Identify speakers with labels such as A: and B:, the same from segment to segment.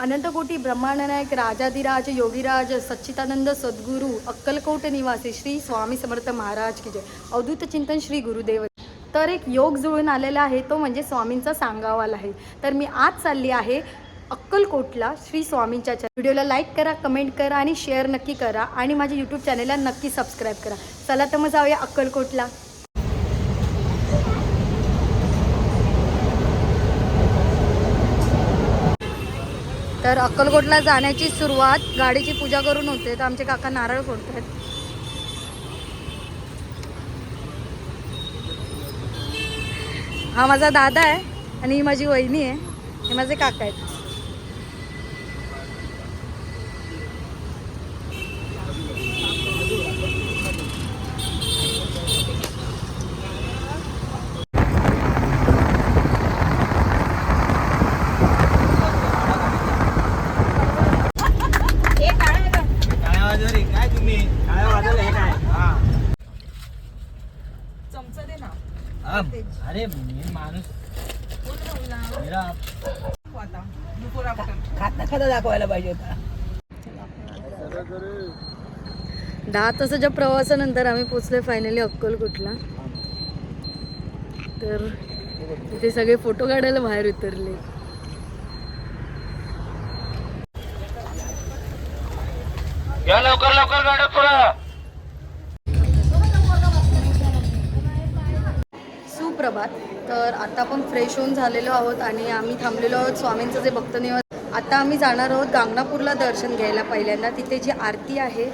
A: अनंतकोटी ब्रह्मांडनायक राजाधिराज योगीराज सच्चिदानंद सद्गुरू अक्कलकोट निवासी श्री स्वामी समर्थ महाराज की जय. अवधूत चिंतन श्री गुरुदेव. तर एक योग जुळून आलेला आहे तो म्हणजे स्वामींचा सांगावाल आहे. तर मी आज चालली आहे अक्कलकोटला श्री स्वामींच्या व्हिडिओला लाईक करा कमेंट करा आणि शेअर नक्की करा आणि माझ्या यूट्यूब चॅनेलला नक्की सबस्क्राईब करा. चला तर मग जाऊया अक्कलकोटला. तर अक्कलकोटला जाण्याची सुरुवात गाडीची पूजा करून होते तर आमचे काका नारळ फोडत आहेत हा माझा दादा आहे आणि ही माझी वहिनी आहे. हे माझे काका आहेत
B: काय वाजवले काय तुम्ही काय वाजवलं हे काय हा
C: चमचा दे ना
B: हा, अरे मी माणूस. मेरा. खाता खाता दाखवायला पाहिजे होता.
A: दहा तासाच्या प्रवासानंतर आम्ही पोचलोय फायनली अक्कलकोटला. तर तिथे सगळे फोटो काढायला बाहेर उतरले.
B: या लवकर लवकर गाड्या
A: सुप्रभात तर आता आपण फ्रेश होऊन झालेलो आहोत आणि आम्ही थांबलेलो आहोत स्वामींचं जे भक्त निवास आता आम्ही जाणार आहोत गांगणापूरला दर्शन घ्यायला पहिल्यांदा. तिथे जी आरती आहे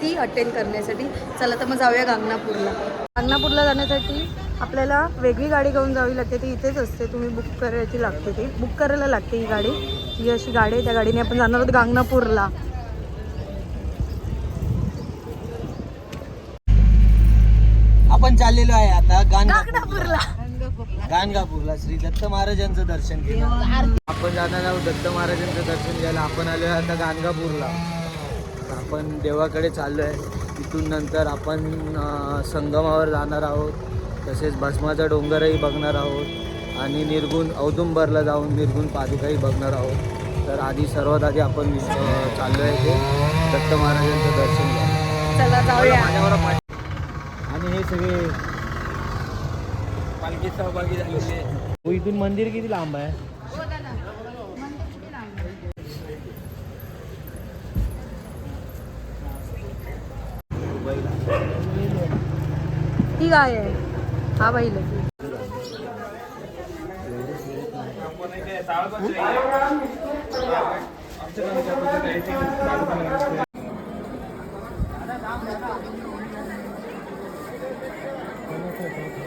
A: ती अटेंड करण्यासाठी. चला तर मग जाऊया गांगणापूरला. गांगणापूरला जाण्यासाठी आपल्याला वेगळी गाडी घेऊन जावी लागते. ती इथेच असते. तुम्ही बुक करायची लागते ती. बुक करायला लागते ही गाडी. ही अशी गाडी आहे त्या गाडीने आपण जाणार आहोत गांगणापूरला.
B: आपण चाललेलो आहे आता गाणगापूर
A: गांगणापूरला
B: गाणगापूरला. श्री दत्त महाराजांचं दर्शन घेणं. आपण जाणार आहोत दत्त महाराजांचं दर्शन घ्यायला. आपण आलो आहे आता गाणगापूरला. आपण देवाकडे चाललो आहे तिथून नंतर आपण संगमावर जाणार आहोत. तसेच भस्माचा डोंगरही बघणार आहोत. आणि निर्गुण औदुंबरला जाऊन निर्गुण पादुकाही बघणार आहोत. तर आधी सर्वात आधी आपण चाललो आहे ते दत्त महाराजांचं दर्शन घ्यायला हे सगळे पालखी सहभागी झालेले हो, इथून मंदिर किती लांब आहे
A: ही गाय आहे हा बैल आहे.
B: Thank you.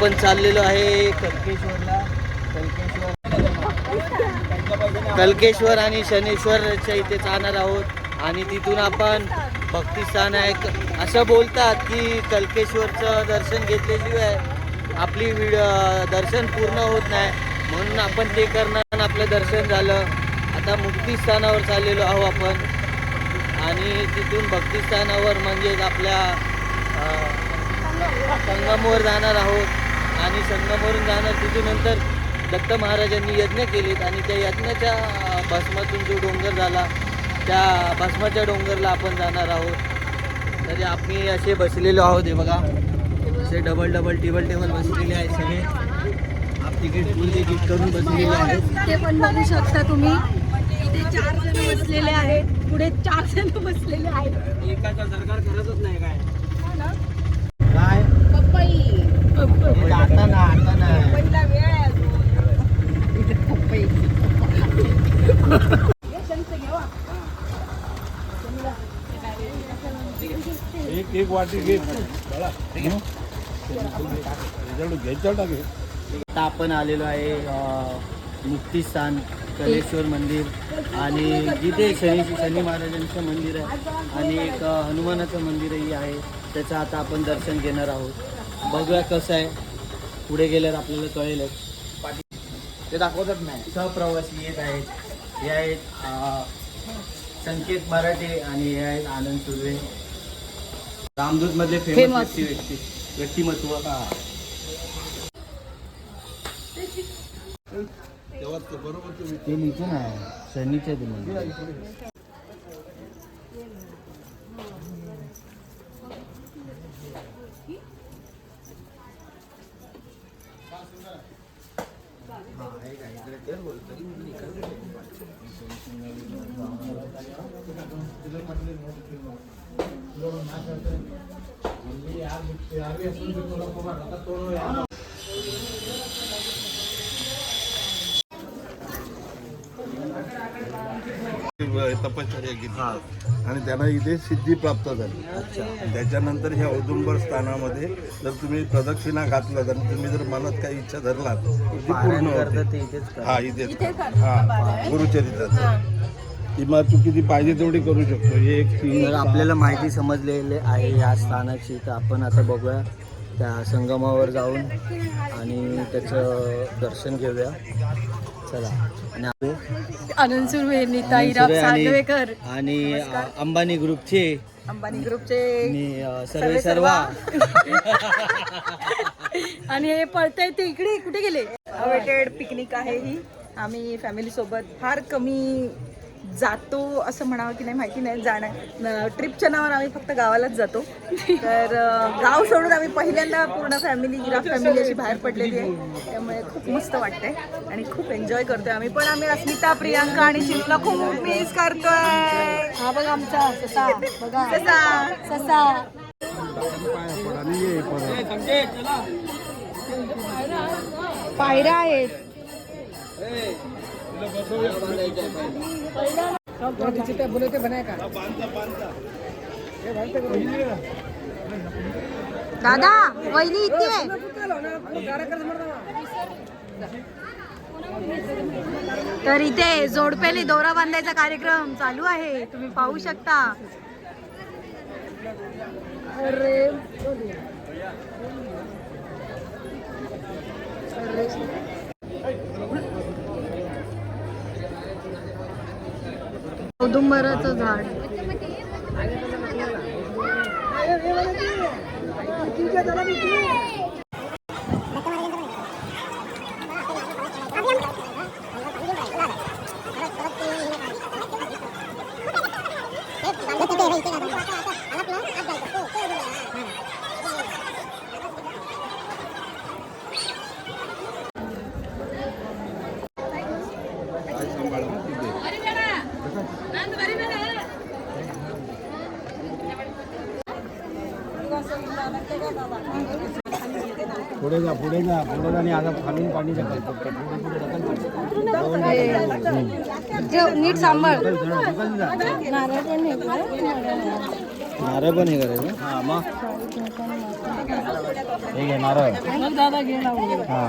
B: आपण चाललेलो आहे कल्केश्वरला. कल्केश्वर. कल्केश्वर आणि शनेश्वरच्या इथे जाणार आहोत. आणि तिथून आपण भक्तिस्थान आहे. असं बोलतात की कल्केश्वरचं दर्शन घेतल्याशिवाय आपली विड दर्शन पूर्ण होत नाही. म्हणून आपण ते करणार आपलं दर्शन झालं. आता मुक्तिस्थानावर चाललेलो आहो आपण. आणि तिथून भक्तिस्थानावर म्हणजेच आपल्या संगमवर जाणार आहोत. आणि संगमवरून जाणार तिथून नंतर दत्त महाराजांनी यज्ञ केलेत आणि त्या यज्ञाच्या भस्मातून जो डोंगर झाला त्या भस्माच्या डोंगरला आपण जाणार आहोत. तरी आम्ही असे बसलेलो आहोत हे बघा. असे डबल डबल टेबल टेबल बसलेले आहेत सगळे. आप तिकीट फुल तिकीट करून बसलेले आहेत.
A: ते पण बघू शकता तुम्ही. इथे चार जण बसलेले आहेत. पुढे चार जण बसलेले आहेत.
B: एकाचा सरकार करतच नाही काय? काय?
C: पपई.
B: आता ना आता
C: ना एक
D: एक वाटी
B: आपण आलेलो आहे मुक्तिस्थान कलेश्वर मंदिर आणि जिथे शनी शनी महाराजांचं मंदिर आहे आणि एक हनुमानाचं मंदिरही आहे. त्याचं आता आपण दर्शन घेणार आहोत. बघूया कसं आहे. पुढे गेल्यावर आपल्याला कळेलच ते दाखवतात नाही. सहप्रवासी येत आहेत. हे आहेत संकेत मराठे आणि हे आहेत आनंद सुर्वे. रामदूत मधले फेमस. व्यक्ती व्यक्तिमत्व. ते शनीच्या ते
D: तपश्चर्या घेतली आणि त्यांना इथे सिद्धी प्राप्त झाली. त्याच्यानंतर ह्या औदुंबर स्थानामध्ये जर तुम्ही प्रदक्षिणा घातलं तर तुम्ही जर मनात काही इच्छा धरलात ती पूर्ण. हा इथेच. हा गुरुचरित्राचं किंवा तू किती पाहिजे तेवढी करू शकतो. हे एक तीन
B: तर आपल्याला माहिती समजलेली आहे या स्थानाची. तर आपण आता बघूया त्या संगमावर जाऊन आणि त्याचं दर्शन घेऊया. चला. आणि
A: आनंद सुर्वे
B: आणि-
A: सागवेकर
B: आणि अ, अंबानी ग्रुपचे
C: अंबानी ग्रुपचे
B: सर्वे सर्वा
A: आणि हे पळताय ते इकडे कुठे गेले?
C: अवेटेड पिकनिक आहे ही. आम्ही फॅमिली सोबत फार कमी जातो असं म्हणावं की नाही माहिती नाही जाणं ट्रिपच्या नावावर आम्ही फक्त गावालाच जातो. तर गाव सोडून आम्ही पहिल्यांदा पूर्ण फॅमिली गिराफ फॅमिली अशी बाहेर पडलेली आहे. त्यामुळे खूप मस्त वाटतंय आणि खूप एन्जॉय करतोय आम्ही. पण आम्ही अस्मिता प्रियांका आणि शिवला खूप मिस करतोय.
A: हा बघा आमचा ससा. बघा.
C: ससा.
A: ससा. पायऱ्या आहेत. दादा वहिनी इथे तर इथे जोडपेली दोरा बांधायचा कार्यक्रम चालू आहे. तुम्ही पाहू शकता. अरे औदुंबराचं झाड.
D: पुढे जा पुढे जा. पुढे जा आणि आता खालून पाणी
A: ठेव, नीट सांभाळ.
B: नारळ पण हे करायचं.
D: हा मग. हे घे नारळ. हा.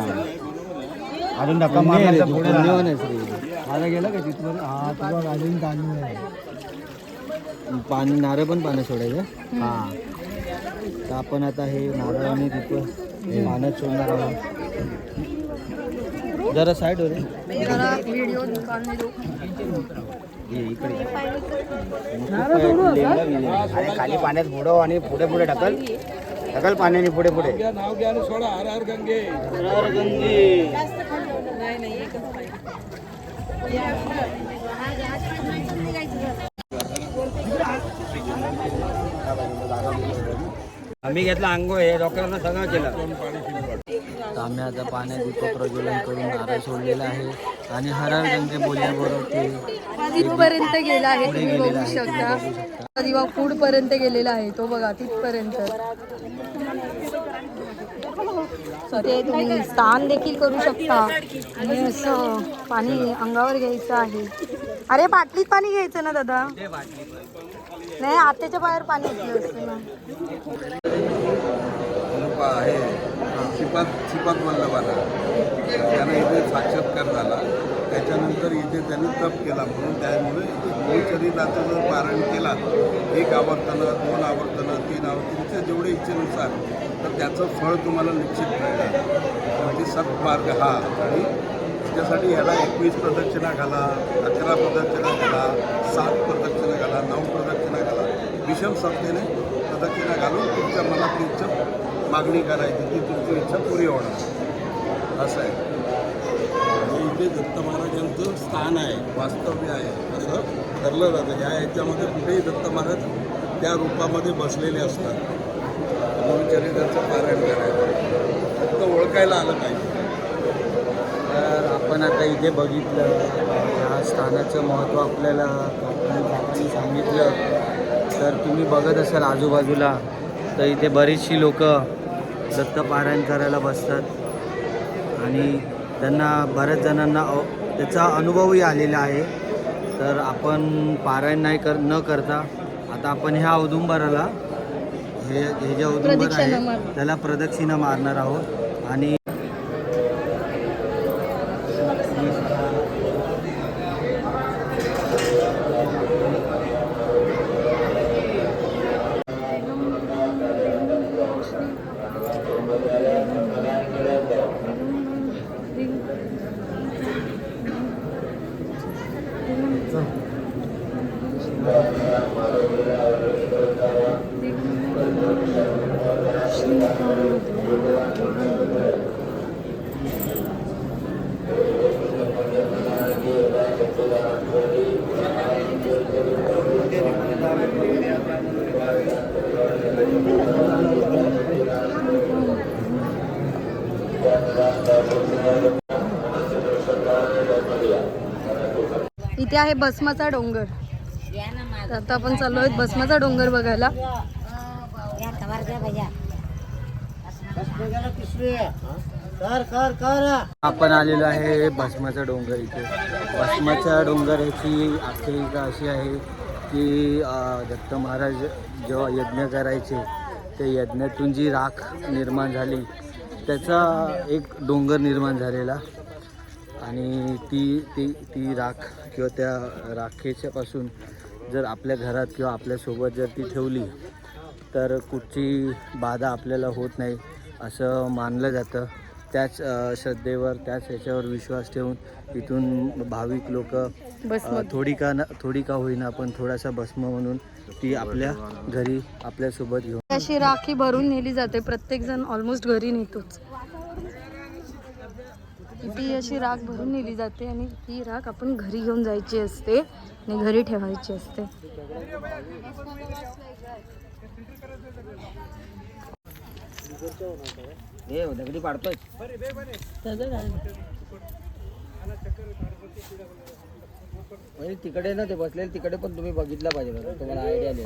D: अजून धक्का मारला पुढे. माझं गेलं का तिथवर? हा तुझं अजून आहे.
B: पाणी नारळ पण पाण्यात सोडायचं? हा. तर आपण आता हे नारळ आणि तिथं पाण्यात सोडणार आहोत. जरा साईड हो रे
A: जरा व्हिडिओ निकालने दो
B: ये इकडे.
E: खाली पाण्यात बुडव आणि पुढे पुढे ढकल. ढकल पाण्याने पुढे पुढे.
D: नाव घ्या आणि सोडा. हर हर गंगे.
B: हर गंगे.
E: आम्ही घेतला अंगो हे डॉक्टरांना सगळं केलं.
B: आम्ही आता पाण्यात दीप प्रज्वलन करून नारळ सोडलेला आहे. आणि हर हर गंगे बोलल्याबरोबर ते
A: तिथपर्यंत गेला आहे तुम्ही बघू शकता. दिवा फूड पर्यंत गेलेला आहे तो बघा तिथपर्यंत. ते तुम्ही स्नान देखील करू शकता. आणि असं पाणी अंगावर घ्यायचं आहे. अरे बाटलीत पाणी घ्यायचं ना दादा? नाही आत्याच्या बाहेर पाणी
D: आहे. श्रीपाद श्रीपाद वल्लभाला. त्यानं इथे साक्षात्कार झाला. त्याच्यानंतर इथे त्यांनी तप केला म्हणून त्यामुळे इथे गुरुचरित्राचं जर केला एक आवर्तनं दोन आवर्तनं तीन आवर्तन जेवढे इच्छेनुसार तर त्याचं फळ तुम्हाला निश्चित मिळणार. म्हणजे सत्मार्ग हा. आणि त्याच्यासाठी ह्याला एकवीस प्रदक्षिणा घाला अकरा प्रदक्षिणा घाला सात प्रदक्षिणा घाला नऊ प्रदक्षिणा विषम संस्थेने प्रदक्षिणा घालून तुमच्या मनात इच्छा मागणी करायची ती तुमची इच्छा पुरी होणार. असं आहे. इथे दत्त महाराजांचं स्थान आहे. वास्तव्य आहे. असं ठरलं जातं. या ह्याच्यामध्ये कुठेही दत्त महाराज त्या रूपामध्ये बसलेले असतात. गुरुचरित्राचं पारायण करायचं. फक्त ओळखायला आलं पाहिजे.
B: तर आपण आता इथे बघितलं. या स्थानाचं महत्त्व आपल्याला सांगितलं. तर तुम्ही बघत असाल आजूबाजूला तर इथे बरीचशी लोक दत्तपारायण करायला बसतात. आणि त्यांना बऱ्याच जणांना त्याचा अनुभवही आलेला आहे. तर आपण पारायण नाही कर न करता आता आपण ह्या औदुंबराला हे हे जे औदुंबर आहे. त्याला प्रदक्षिणा मारणार आहोत. आणि Gracias.
A: इथे आहे भस्माचा डोंगर. तर आता आपण चाललो आहेत भस्माचा डोंगर बघायला.
B: आपण आलेलो आहे भस्माचा डोंगर इथे. भस्माच्या डोंगर ह्याची आख्यायिका अशी आहे की दत्त महाराज जेव्हा यज्ञ करायचे ते यज्ञातून जी राख निर्माण झाली त्याचा एक डोंगर निर्माण झालेला. आणि ती ती ती राख किंवा त्या राखेच्या पासून जर आपल्या घरात किंवा आपल्यासोबत जर ती ठेवली तर कुठची बाधा आपल्याला होत नाही असं मानलं जातं. त्याच श्रद्धेवर त्याच ह्याच्यावर विश्वास ठेवून इथून भाविक लोक थोडी का न थोडी का होईना पण थोडासा भस्म म्हणून ती आपल्या घरी आपल्यासोबत घेऊन
A: अशी राखी भरून नेली जाते. प्रत्येक जण ऑलमोस्ट घरी नेतोच. ती अशी राख भरून नेली जाते आणि ती राख आपण घरी घेऊन जायची असते आणि घरी ठेवायची असते.
E: हे दगडी पाडतोय. म्हणजे तिकडे ना ते बसलेले तिकडे पण तुम्ही बघितलं पाहिजे बघा. तुम्हाला आयडिया आली.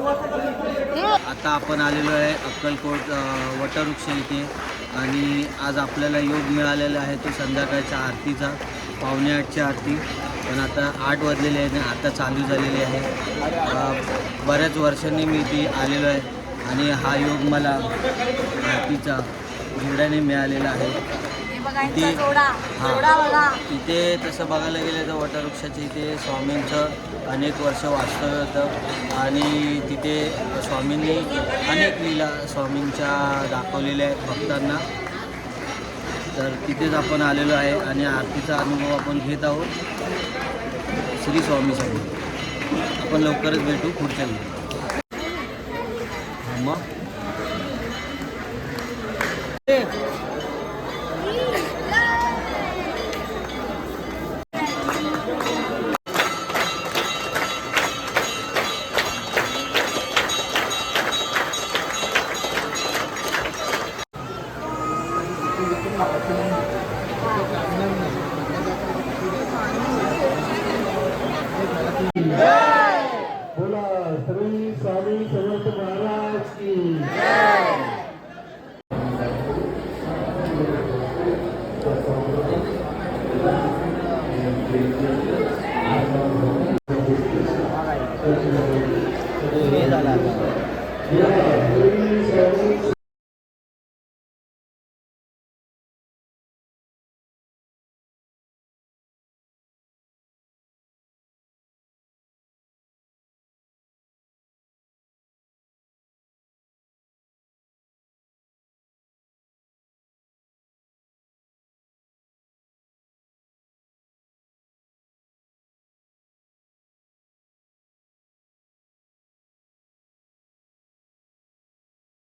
B: आता आपण आलेलो आहे अक्कलकोट वटवृक्ष इथे. आणि आज आपल्याला योग मिळालेला आहे तो संध्याकाळच्या आरतीचा पावणे आठच्या आरती. पण आता आठ वाजलेले आहे आणि आता चालू झालेली आहे. बऱ्याच वर्षांनी मी इथे आलेलो आहे आणि हा योग मला आरतीचा घोड्याने मिळालेला आहे. इथे हां. इथे तसं बघायला गेलं तर वटवृक्षाच्या इथे स्वामींचं अनेक वर्ष वास्तव्य होतं. आणि तिथे स्वामींनी अनेक लीला स्वामींच्या दाखवलेल्या आहेत भक्तांना. तर तिथेच आपण आलेलो आहे आणि आरतीचा अनुभव आपण घेत आहोत. श्री स्वामी स्वामी आपण लवकरच भेटू पुढच्या मग lọc cho nên